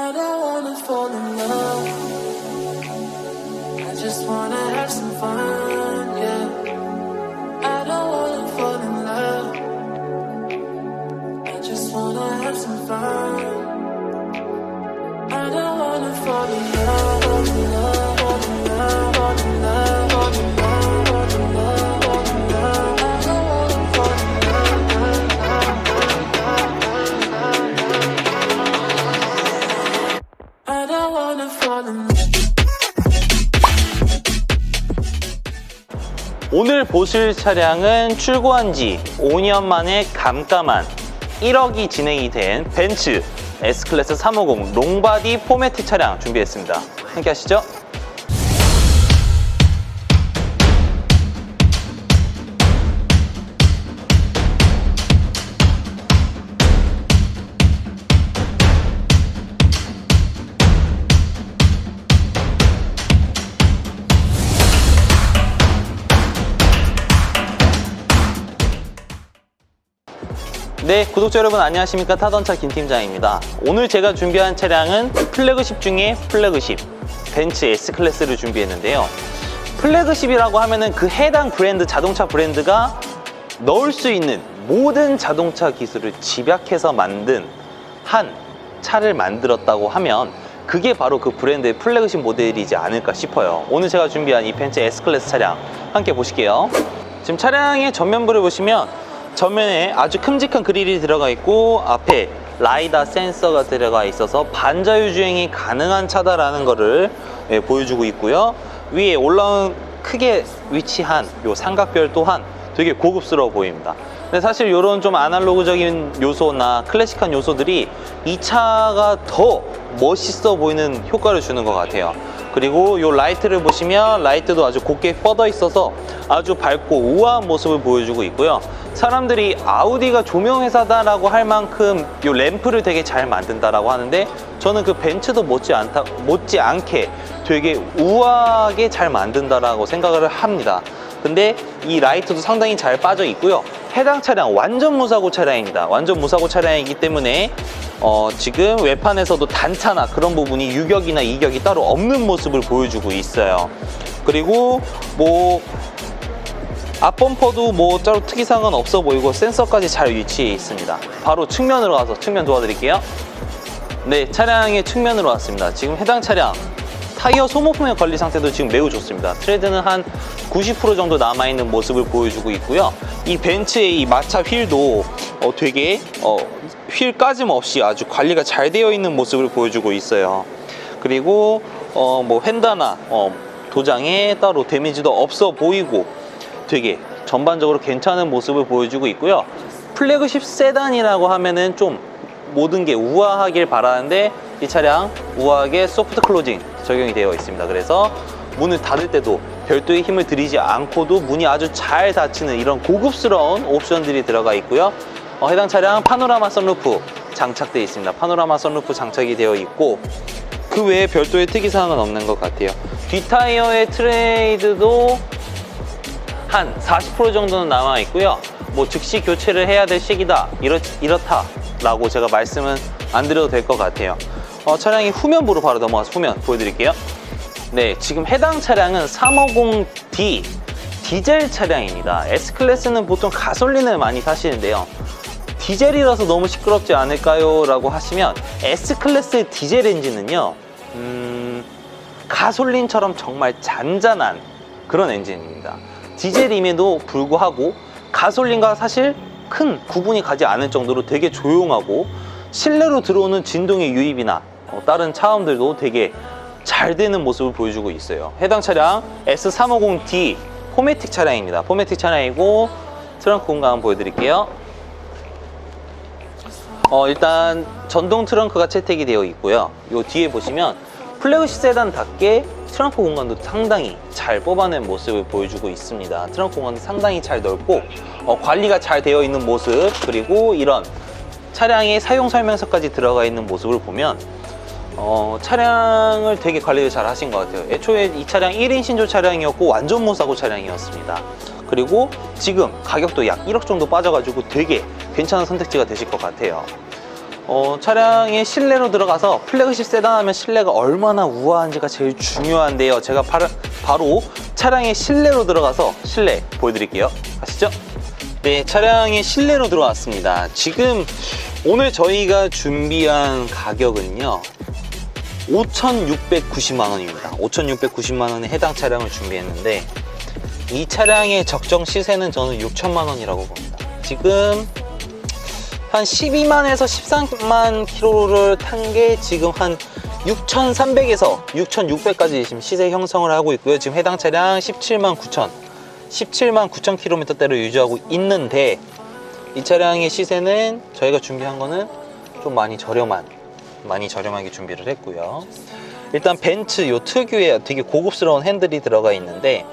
I don't wanna fall in love. I just wanna have some fun, 보실 차량은 출고한 지 5년 만에 감감한 1억이 진행이 된 벤츠 S클래스 350 롱바디 포매틱 차량 준비했습니다. 함께 하시죠. 네, 구독자 여러분 안녕하십니까? 타던차 김팀장입니다. 오늘 제가 준비한 차량은 플래그십 중에 플래그십 벤츠 S클래스를 준비했는데요. 플래그십이라고 하면은 그 해당 브랜드 자동차 브랜드가 넣을 수 있는 모든 자동차 기술을 집약해서 만든 한 차를 만들었다고 하면 그게 바로 그 브랜드의 플래그십 모델이지 않을까 싶어요. 오늘 제가 준비한 이 벤츠 S클래스 차량 함께 보실게요. 지금 차량의 전면부를 보시면 전면에 아주 큼직한 그릴이 들어가 있고 앞에 라이다 센서가 들어가 있어서 반자율 주행이 가능한 차다라는 것을 예, 보여주고 있고요. 위에 올라온 크게 위치한 요 삼각별 또한 되게 고급스러워 보입니다. 근데 사실 이런 좀 아날로그적인 요소나 클래식한 요소들이 이 차가 더 멋있어 보이는 효과를 주는 것 같아요. 그리고 이 라이트를 보시면 라이트도 아주 곱게 뻗어 있어서 아주 밝고 우아한 모습을 보여주고 있고요. 사람들이 아우디가 조명 회사다라고 할 만큼 이 램프를 되게 잘 만든다라고 하는데 저는 그 벤츠도 못지 않다 못지 않게 되게 우아하게 잘 만든다라고 생각을 합니다. 근데 이 라이트도 상당히 잘 빠져 있고요. 해당 차량 완전 무사고 차량입니다. 완전 무사고 차량이기 때문에 어, 지금 외판에서도 단차나 그런 부분이 유격이나 이격이 따로 없는 모습을 보여주고 있어요. 그리고 뭐 앞범퍼도 뭐 따로 특이사항은 없어 보이고 센서까지 잘 위치해 있습니다. 바로 측면으로 가서 측면 도와드릴게요. 네, 차량의 측면으로 왔습니다. 지금 해당 차량 타이어 소모품의 관리 상태도 지금 매우 좋습니다. 트레드는 한 90% 정도 남아있는 모습을 보여주고 있고요. 이 벤츠의 이 마차 휠도 어, 되게 어, 휠 까짐 없이 아주 관리가 잘 되어 있는 모습을 보여주고 있어요. 그리고 어, 뭐 휀다나 어, 도장에 따로 데미지도 없어 보이고 되게 전반적으로 괜찮은 모습을 보여주고 있고요. 플래그십 세단이라고 하면은 좀 모든 게 우아하길 바라는데 이 차량 우아하게 소프트 클로징 적용이 되어 있습니다. 그래서 문을 닫을 때도 별도의 힘을 들이지 않고도 문이 아주 잘 닫히는 이런 고급스러운 옵션들이 들어가 있고요. 어, 해당 차량 파노라마 선루프 장착되어 있습니다. 파노라마 선루프 장착이 되어 있고 그 외에 별도의 특이사항은 없는 것 같아요. 뒷타이어의 트레이드도 한 40% 정도는 남아 있고요. 뭐 즉시 교체를 해야 될 시기다 이렇, 이렇다 라고 제가 말씀은 안 드려도 될 것 같아요. 어, 차량이 후면부로 바로 넘어가서 후면 보여드릴게요. 네, 지금 해당 차량은 350D 디젤 차량입니다. S클래스는 보통 가솔린을 많이 타시는데요. 디젤이라서 너무 시끄럽지 않을까요? 라고 하시면 S클래스의 디젤 엔진은요, 음, 가솔린처럼 정말 잔잔한 그런 엔진입니다. 디젤임에도 불구하고 가솔린과 사실 큰 구분이 가지 않을 정도로 되게 조용하고 실내로 들어오는 진동의 유입이나 어, 다른 차음들도 되게 잘 되는 모습을 보여주고 있어요. 해당 차량 S350D 포매틱 차량입니다. 포매틱 차량이고 트렁크 공간 보여드릴게요. 어, 일단 전동 트렁크가 채택이 되어 있고요. 요 뒤에 보시면 플래그십 세단답게 트렁크 공간도 상당히 잘 뽑아낸 모습을 보여주고 있습니다. 트렁크 공간도 상당히 잘 넓고 어, 관리가 잘 되어 있는 모습 그리고 이런 차량의 사용 설명서까지 들어가 있는 모습을 보면 어, 차량을 되게 관리를 잘 하신 것 같아요. 애초에 이 차량 1인 신조 차량이었고 완전 무사고 차량이었습니다. 그리고 지금 가격도 약 1억 정도 빠져가지고 되게 괜찮은 선택지가 되실 것 같아요. 어, 차량의 실내로 들어가서 플래그십 세단 하면 실내가 얼마나 우아한지가 제일 중요한데요. 제가 바로, 바로 차량의 실내로 들어가서 실내 보여드릴게요. 가시죠. 네, 차량의 실내로 들어왔습니다. 지금 오늘 저희가 준비한 가격은요. 5,690만 원입니다. 5,690만 원에 해당 차량을 준비했는데 이 차량의 적정 시세는 저는 6천만 원이라고 봅니다. 지금 한 12만에서 13만 킬로를 탄 게 지금 한 6,300에서 6,600까지 지금 시세 형성을 하고 있고요. 지금 해당 차량 17만 9천, 17만 9천 킬로미터대로 유지하고 있는데 이 차량의 시세는 저희가 준비한 거는 좀 많이 저렴한, 많이 저렴하게 준비를 했고요. 일단 벤츠 요 특유의 되게 고급스러운 핸들이 들어가 있는데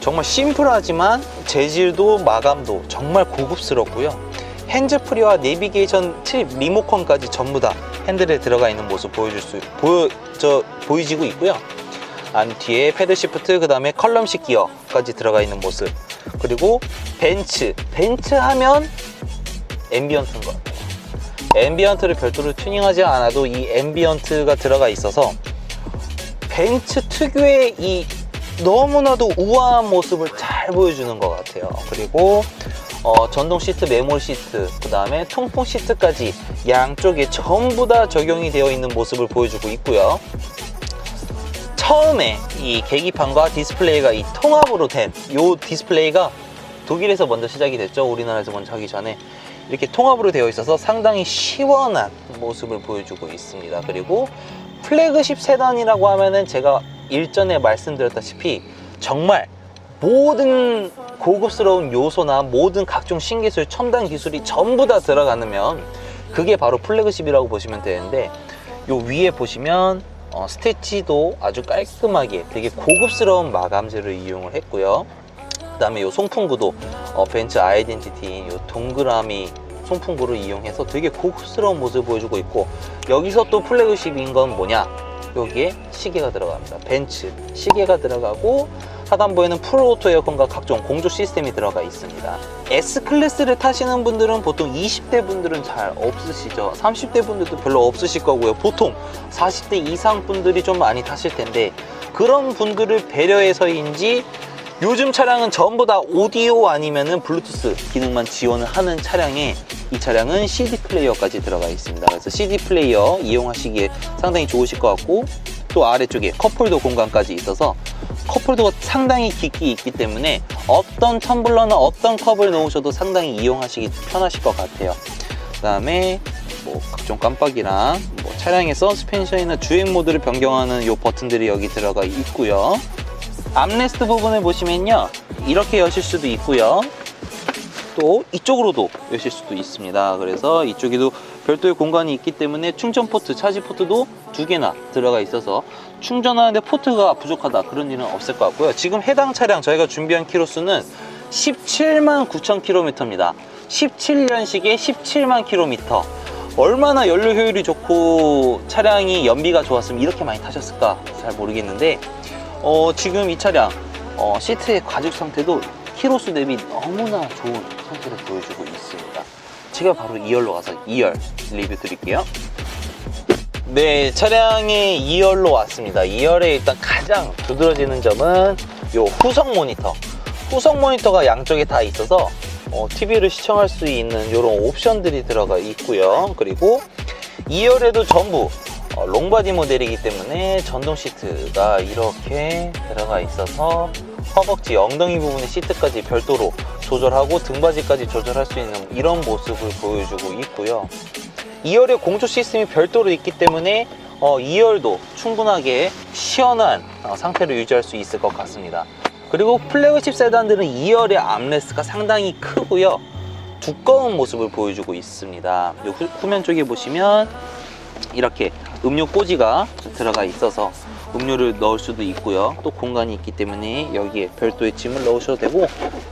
정말 심플하지만 재질도 마감도 정말 고급스럽고요. 핸즈프리와 내비게이션 팁 리모컨까지 전부 다 핸들에 들어가 있는 모습 보여줄 수 보여 저 보이지고 있고요. 안 뒤에 패드 시프트 그 다음에 컬럼식 기어까지 들어가 있는 모습 그리고 벤츠 벤츠 하면 앰비언트인 것 같아요. 앰비언트를 별도로 튜닝하지 않아도 이 앰비언트가 들어가 있어서 벤츠 특유의 이 너무나도 우아한 모습을 잘 보여주는 것 같아요. 그리고 어, 전동 시트, 메모리 시트, 그 다음에 통풍 시트까지 양쪽에 전부 다 적용이 되어 있는 모습을 보여주고 있고요. 처음에 이 계기판과 디스플레이가 이 통합으로 된 이 디스플레이가 독일에서 먼저 시작이 됐죠. 우리나라에서 먼저 하기 전에 이렇게 통합으로 되어 있어서 상당히 시원한 모습을 보여주고 있습니다. 그리고 플래그십 세단이라고 하면은 제가 일전에 말씀드렸다시피 정말 모든 고급스러운 요소나 모든 각종 신기술, 첨단 기술이 전부 다 들어가면 그게 바로 플래그십이라고 보시면 되는데 요 위에 보시면 어, 스티치도 아주 깔끔하게 되게 고급스러운 마감재를 이용을 했고요. 그 다음에 요 송풍구도 어, 벤츠 아이덴티티인 요 동그라미 송풍구를 이용해서 되게 고급스러운 모습을 보여주고 있고 여기서 또 플래그십인 건 뭐냐? 여기에 시계가 들어갑니다. 벤츠 시계가 들어가고 하단부에는 풀오토 에어컨과 각종 공조 시스템이 들어가 있습니다. S 클래스를 타시는 분들은 보통 20대 분들은 잘 없으시죠. 30대 분들도 별로 없으실 거고요. 보통 40대 이상 분들이 좀 많이 타실 텐데 그런 분들을 배려해서인지 요즘 차량은 전부 다 오디오 아니면은 블루투스 기능만 지원을 하는 차량에 이 차량은 CD 플레이어까지 들어가 있습니다. 그래서 CD 플레이어 이용하시기에 상당히 좋으실 것 같고 또 아래쪽에 컵홀더 공간까지 있어서 컵홀더가 상당히 깊이 있기 때문에 어떤 텀블러나 어떤 컵을 놓으셔도 상당히 이용하시기 편하실 것 같아요. 그 다음에 뭐 각종 깜빡이랑 뭐 차량의 서스펜션이나 주행 모드를 변경하는 요 버튼들이 여기 들어가 있고요. 암레스트 부분을 보시면요. 이렇게 여실 수도 있고요. 또 이쪽으로도 여실 수도 있습니다. 그래서 이쪽에도 별도의 공간이 있기 때문에 충전 포트 차지 포트도 두 개나 들어가 있어서 충전하는데 포트가 부족하다. 그런 일은 없을 것 같고요. 지금 해당 차량 저희가 준비한 키로수는 17만 9천 킬로미터입니다. 17년식에 17만 킬로미터. 얼마나 연료 효율이 좋고 차량이 연비가 좋았으면 이렇게 많이 타셨을까 잘 모르겠는데 어, 지금 이 차량 어, 시트의 가죽 상태도 키로수 대비 너무나 좋은 상태를 보여주고 있습니다. 제가 바로 2열로 가서 2열 리뷰 드릴게요. 네, 차량의 2열로 왔습니다. 2열에 일단 가장 두드러지는 점은 요 후석 모니터. 후석 모니터가 양쪽에 다 있어서 어, TV를 시청할 수 있는 이런 옵션들이 들어가 있고요. 그리고 2열에도 전부 어, 롱바디 모델이기 때문에 전동 시트가 이렇게 들어가 있어서 허벅지, 엉덩이 부분의 시트까지 별도로 조절하고 등받이까지 조절할 수 있는 이런 모습을 보여주고 있고요. 2열에 공조 시스템이 별도로 있기 때문에 어, 2열도 충분하게 시원한 어, 상태를 유지할 수 있을 것 같습니다. 그리고 플래그십 세단들은 2열의 암레스가 상당히 크고요. 두꺼운 모습을 보여주고 있습니다. 후면 쪽에 보시면 이렇게 음료 꽂이가 들어가 있어서 음료를 넣을 수도 있고요. 또 공간이 있기 때문에 여기에 별도의 짐을 넣으셔도 되고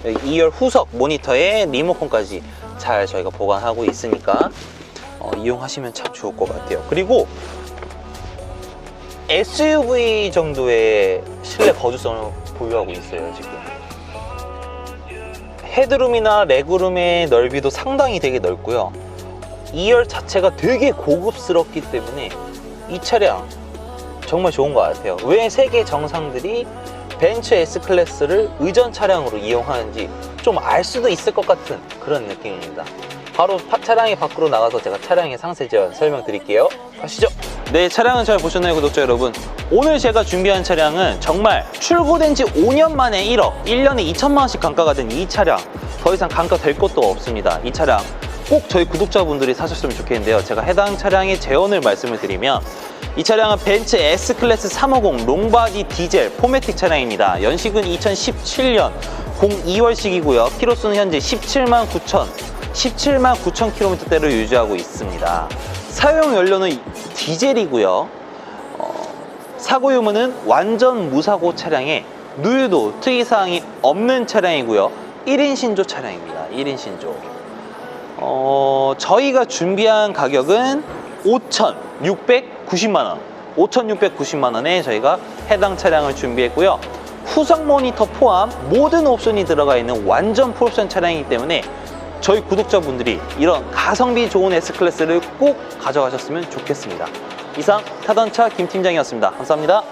2열 후석 모니터에 리모컨까지 잘 저희가 보관하고 있으니까 어, 이용하시면 참 좋을 것 같아요. 그리고 SUV 정도의 실내 거주성을 보유하고 있어요, 지금. 헤드룸이나 레그룸의 넓이도 상당히 되게 넓고요. 2열 자체가 되게 고급스럽기 때문에 이 차량 정말 좋은 것 같아요. 왜 세계 정상들이 벤츠 S클래스를 의전 차량으로 이용하는지 좀 알 수도 있을 것 같은 그런 느낌입니다. 바로 파- 차량의 밖으로 나가서 제가 차량의 상세 지원 설명드릴게요. 가시죠. 네, 차량은 잘 보셨나요, 구독자 여러분? 오늘 제가 준비한 차량은 정말 출고된 지 5년 만에 1억, 1년에 2천만 원씩 감가가 된 이 차량. 더 이상 감가 될 것도 없습니다. 이 차량 꼭 저희 구독자분들이 사셨으면 좋겠는데요. 제가 해당 차량의 재원을 말씀을 드리면 이 차량은 벤츠 S클래스 350 롱바디 디젤 포매틱 차량입니다. 연식은 2017년 02월식이고요. 키로수는 현재 17만 9천 17만 9천 킬로미터대를 유지하고 있습니다. 사용 연료는 디젤이고요. 어, 사고 유무는 완전 무사고 차량에 누유도 특이사항이 없는 차량이고요. 1인 신조 차량입니다. 1인 신조. 어, 저희가 준비한 가격은 5,690만 원. 5,690만 원에 저희가 해당 차량을 준비했고요. 후속 모니터 포함 모든 옵션이 들어가 있는 완전 풀옵션 차량이기 때문에 저희 구독자분들이 이런 가성비 좋은 S클래스를 꼭 가져가셨으면 좋겠습니다. 이상 타던차 김 팀장이었습니다. 감사합니다.